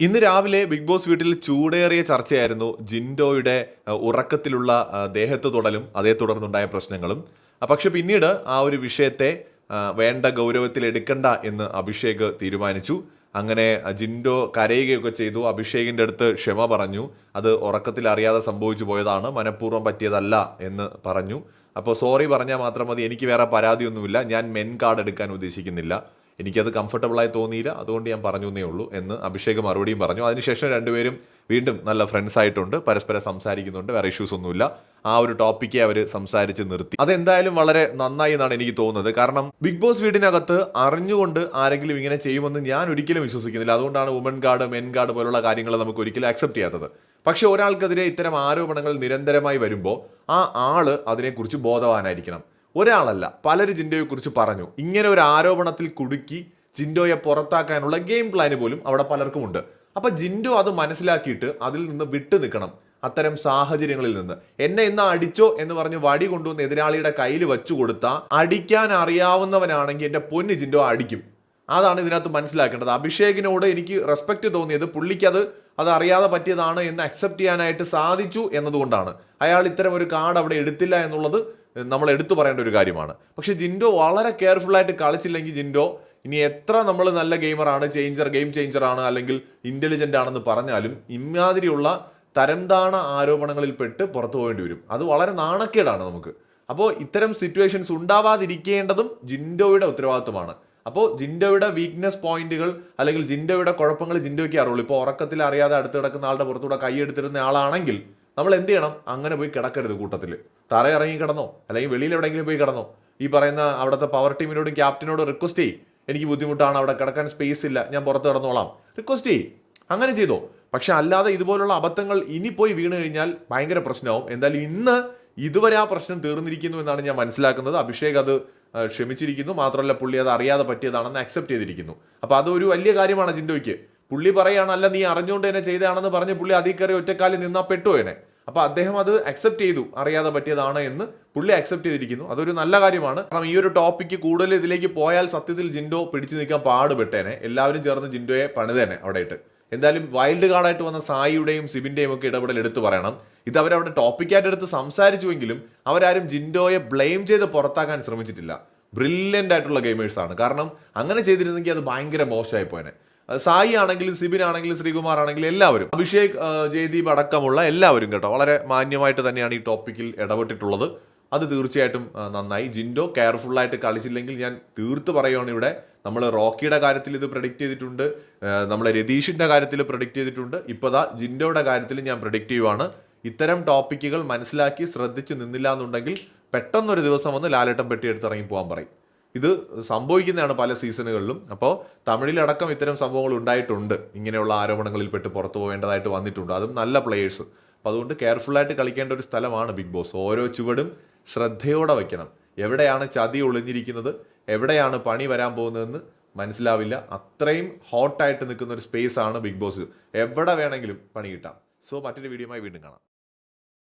ഇന്ന് രാവിലെ big boss വീട്ടിൽ ചൂടേറിയ ചർച്ചയായിരുന്നു ജിൻഡോയുടെ ഉറക്കത്തിലുള്ള ദേഹത്ത് തൊടലും അതേ തുടർന്നുണ്ടായ പ്രശ്നങ്ങളും. പക്ഷെ പിന്നീട് ആ ഒരു വിഷയത്തെ വേണ്ട ഗൗരവത്തിൽ എടുക്കണ്ട എന്ന് അഭിഷേക് തീരുമാനിച്ചു. അങ്ങനെ ജിൻഡോ കരയുകയൊക്കെ ചെയ്തു. അഭിഷേകിന്റെ അടുത്ത് ക്ഷമ പറഞ്ഞു. അത് ഉറക്കത്തിൽ അറിയാതെ സംഭവിച്ചു പോയതാണ്. മനഃപൂർവം പറ്റിയതല്ല എന്ന് പറഞ്ഞു. അപ്പോൾ സോറി പറഞ്ഞാൽ മാത്രം മതി. എനിക്ക് വേറെ പരാതിയൊന്നുമില്ല. ഞാൻ മെൻ കാർഡ് എടുക്കാൻ ഉദ്ദേശിക്കുന്നില്ല. എനിക്കത് കംഫർട്ടബിളായി തോന്നിയില്ല. അതുകൊണ്ട് ഞാൻ പറഞ്ഞു എന്നേ ഉള്ളൂ എന്ന് അഭിഷേക് മറുപടിയും പറഞ്ഞു. അതിനുശേഷം രണ്ടുപേരും വീണ്ടും നല്ല ഫ്രണ്ട്സ് ആയിട്ടുണ്ട്. പരസ്പരം സംസാരിക്കുന്നുണ്ട്. വേറെ ഇഷ്യൂസ് ഒന്നുമില്ല. ആ ഒരു ടോപ്പിക്കെ അവർ സംസാരിച്ച് നിർത്തി. അതെന്തായാലും വളരെ നന്നായി എന്നാണ് എനിക്ക് തോന്നുന്നത്. കാരണം ബിഗ് ബോസ് വീടിനകത്ത് അറിഞ്ഞുകൊണ്ട് ആരെങ്കിലും ഇങ്ങനെ ചെയ്യുമെന്ന് ഞാൻ ഒരിക്കലും വിശ്വസിക്കുന്നില്ല. അതുകൊണ്ടാണ് വുമൻ ഗാർഡ് മെൻ ഗാർഡ് പോലുള്ള കാര്യങ്ങൾ നമുക്ക് ഒരിക്കലും അക്സെപ്റ്റ് ചെയ്യാത്തത്. പക്ഷേ ഒരാൾക്കെതിരെ ഇത്തരം ആരോപണങ്ങൾ നിരന്തരമായി വരുമ്പോൾ ആ ആൾ അതിനെക്കുറിച്ച് ബോധവാനായിരിക്കണം. ഒരാളല്ല പലര് ജിൻഡോയെക്കുറിച്ച് പറഞ്ഞു. ഇങ്ങനെ ഒരു ആരോപണത്തിൽ കുടുക്കി ജിൻഡോയെ പുറത്താക്കാനുള്ള ഗെയിം പ്ലാന് പോലും അവിടെ പലർക്കും ഉണ്ട്. അപ്പൊ ജിൻഡോ അത് മനസ്സിലാക്കിയിട്ട് അതിൽ നിന്ന് വിട്ടു നിൽക്കണം അത്തരം സാഹചര്യങ്ങളിൽ നിന്ന്. എന്നെ ഇന്ന് അടിച്ചോ എന്ന് പറഞ്ഞ് വടി കൊണ്ടുവന്ന് എതിരാളിയുടെ കയ്യിൽ വെച്ചു കൊടുത്താൽ അടിക്കാൻ അറിയാവുന്നവനാണെങ്കിൽ എന്റെ പൊന്ന് ജിൻഡോ അടിക്കും. അതാണ് ഇതിനകത്ത് മനസ്സിലാക്കേണ്ടത്. അഭിഷേകിനോട് എനിക്ക് റെസ്പെക്റ്റ് തോന്നിയത് പുള്ളിക്കത് അത് അറിയാതെ പറ്റിയതാണ് എന്ന് അക്സെപ്റ്റ് ചെയ്യാനായിട്ട് സാധിച്ചു എന്നതുകൊണ്ടാണ്. അയാൾ ഇത്തരം ഒരു കാർഡ് അവിടെ എടുത്തില്ല എന്നുള്ളത് നമ്മൾ എടുത്തു പറയേണ്ട ഒരു കാര്യമാണ്. പക്ഷെ ജിൻഡോ വളരെ കെയർഫുള്ളായിട്ട് കളിച്ചില്ലെങ്കിൽ ജിൻഡോ ഇനി എത്ര നമ്മൾ നല്ല ഗെയിമറാണ് ചേഞ്ചർ ഗെയിം ചേഞ്ചർ ആണ് അല്ലെങ്കിൽ ഇന്റലിജന്റ് ആണെന്ന് പറഞ്ഞാലും ഇമ്മാതിരിയുള്ള തരംതാണ ആരോപണങ്ങളിൽ പെട്ട് പുറത്തു പോകേണ്ടി വരും. അത് വളരെ നാണക്കേടാണ് നമുക്ക്. അപ്പോൾ ഇത്തരം സിറ്റുവേഷൻസ് ഉണ്ടാവാതിരിക്കേണ്ടതും ജിൻഡോയുടെ ഉത്തരവാദിത്വമാണ്. അപ്പോൾ ജിൻഡോയുടെ വീക്ക്നെസ് പോയിന്റുകൾ അല്ലെങ്കിൽ ജിൻഡോയുടെ കുഴപ്പങ്ങൾ ജിൻഡോയ്ക്ക് അറിയുള്ളൂ ഇപ്പോൾ ഉറക്കത്തിൽ അറിയാതെ അടുത്ത് കിടക്കുന്ന ആളുടെ പുറത്തൂടെ കൈയെടുത്തിരുന്ന ആളാണെങ്കിൽ നമ്മൾ എന്ത് ചെയ്യണം? അങ്ങനെ പോയി കിടക്കരുത് കൂട്ടത്തിൽ. തറ ഇറങ്ങി കിടന്നോ? അല്ലെങ്കിൽ വെളിയിൽ എവിടെയെങ്കിലും പോയി കിടന്നോ? ഈ പറയുന്ന അവിടുത്തെ പവർ ടീമിനോടും ക്യാപ്റ്റനോടും റിക്വസ്റ്റ് ചെയ്യ്. എനിക്ക് ബുദ്ധിമുട്ടാണ് അവിടെ കിടക്കാൻ സ്പേസ് ഇല്ല ഞാൻ പുറത്ത് കിടന്നോളാം. റിക്വസ്റ്റ് ചെയ്യ്. അങ്ങനെ ചെയ്തോ. പക്ഷെ അല്ലാതെ ഇതുപോലുള്ള അബദ്ധങ്ങൾ ഇനി പോയി വീണ് കഴിഞ്ഞാൽ ഭയങ്കര പ്രശ്നമാവും. എന്തായാലും ഇന്ന് ഇതുവരെ ആ പ്രശ്നം തീർന്നിരിക്കുന്നു എന്നാണ് ഞാൻ മനസ്സിലാക്കുന്നത്. അഭിഷേക് അത് ക്ഷമിച്ചിരിക്കുന്നു. മാത്രമല്ല പുള്ളി അത് അറിയാതെ പറ്റിയതാണെന്ന് അക്സെപ്റ്റ് ചെയ്തിരിക്കുന്നു. അപ്പോൾ അതൊരു വലിയ കാര്യമാണ് ജിൻഡോയ്ക്ക്. പുള്ളി പറയുകയാണല്ല നീ അറിഞ്ഞുകൊണ്ട് തന്നെ ചെയ്തതാണെന്ന് പറഞ്ഞ് പുള്ളി അതിൽ കയറി ഒറ്റക്കാലിൽ നിന്നാ എന്നെ. അപ്പോൾ അദ്ദേഹം അത് അക്സെപ്റ്റ് ചെയ്തു അറിയാതെ പറ്റിയതാണ് എന്ന് പുള്ളി അക്സെപ്റ്റ് ചെയ്തിരിക്കുന്നു. അതൊരു നല്ല കാര്യമാണ്. കാരണം ഈ ഒരു ടോപ്പിക്ക് കൂടുതൽ ഇതിലേക്ക് പോയാൽ സത്യത്തിൽ ജിൻഡോ പിടിച്ചു നിൽക്കാൻ പാടുപെട്ടേനെ. എല്ലാവരും ചേർന്ന് ജിൻഡോയെ പണിതേനെ അവിടെ ഇട്ട് എന്തായാലും വൈൽഡ് കാർഡായിട്ട് വന്ന സായിയുടെയും സിബിന്റെയും ഒക്കെ ഇടപെടൽ എടുത്തു പറയണം. ഇത് അവരവിടെ ടോപ്പിക്കായിട്ട് എടുത്ത് സംസാരിച്ചുവെങ്കിലും അവരാരും ജിൻഡോയെ ബ്ലെയിം ചെയ്ത് പുറത്താക്കാൻ ശ്രമിച്ചിട്ടില്ല. ബ്രില്യന്റ് ആയിട്ടുള്ള ഗെയിമേഴ്സാണ് കാരണം അങ്ങനെ ചെയ്തിരുന്നെങ്കിൽ അത് ഭയങ്കര മോശമായി പോയനെ. സായി ആണെങ്കിലും സിബിൻ ആണെങ്കിലും ശ്രീകുമാർ ആണെങ്കിലും എല്ലാവരും അഭിഷേക് ജയദീപ് അടക്കമുള്ള എല്ലാവരും കേട്ടോ വളരെ മാന്യമായിട്ട് തന്നെയാണ് ഈ ടോപ്പിക്കിൽ ഇടപെട്ടിട്ടുള്ളത്. അത് തീർച്ചയായിട്ടും നന്നായി. ജിൻഡോ കെയർഫുള്ളായിട്ട് കളിച്ചില്ലെങ്കിൽ ഞാൻ തീർത്ത് പറയുകയാണ് ഇവിടെ. നമ്മൾ റോക്കിയുടെ കാര്യത്തിൽ ഇത് പ്രഡിക്റ്റ് ചെയ്തിട്ടുണ്ട് നമ്മളെ രതീഷിന്റെ കാര്യത്തിൽ പ്രഡിക്റ്റ് ചെയ്തിട്ടുണ്ട്. ഇപ്പതാ ജിൻഡോയുടെ കാര്യത്തിൽ ഞാൻ പ്രഡിക്റ്റ് ചെയ്യുവാണ്. ഇത്തരം ടോപ്പിക്കുകൾ മനസ്സിലാക്കി ശ്രദ്ധിച്ച് നിന്നില്ല എന്നുണ്ടെങ്കിൽ പെട്ടെന്നൊരു ദിവസം വന്ന് ലാലേട്ടം പെട്ടി എടുത്ത് ഇറങ്ങി പോകാൻ പറയും. ഇത് സംഭവിക്കുന്നതാണ് പല സീസണുകളിലും. അപ്പോൾ തമിഴിലടക്കം ഇത്തരം സംഭവങ്ങൾ ഉണ്ടായിട്ടുണ്ട്. ഇങ്ങനെയുള്ള ആരോപണങ്ങളിൽ പെട്ട് പുറത്തു പോകേണ്ടതായിട്ട് വന്നിട്ടുണ്ട്. അതും നല്ല പ്ലേയേഴ്സ് അപ്പോൾ അതുകൊണ്ട് കെയർഫുള്ളായിട്ട് കളിക്കേണ്ട ഒരു സ്ഥലമാണ് ബിഗ് ബോസ്. ഓരോ ചുവടും ശ്രദ്ധയോടെ വയ്ക്കണം. എവിടെയാണ് ചതി ഒളിഞ്ഞിരിക്കുന്നത്? എവിടെയാണ് പണി വരാൻ പോകുന്നതെന്ന് മനസ്സിലാവില്ല. അത്രയും ഹോട്ടായിട്ട് നിൽക്കുന്ന ഒരു സ്പേസ് ആണ് ബിഗ് ബോസ്. എവിടെ വേണമെങ്കിലും പണി കിട്ടാം. സോ മറ്റൊരു വീഡിയോയുമായി വീണ്ടും കാണാം.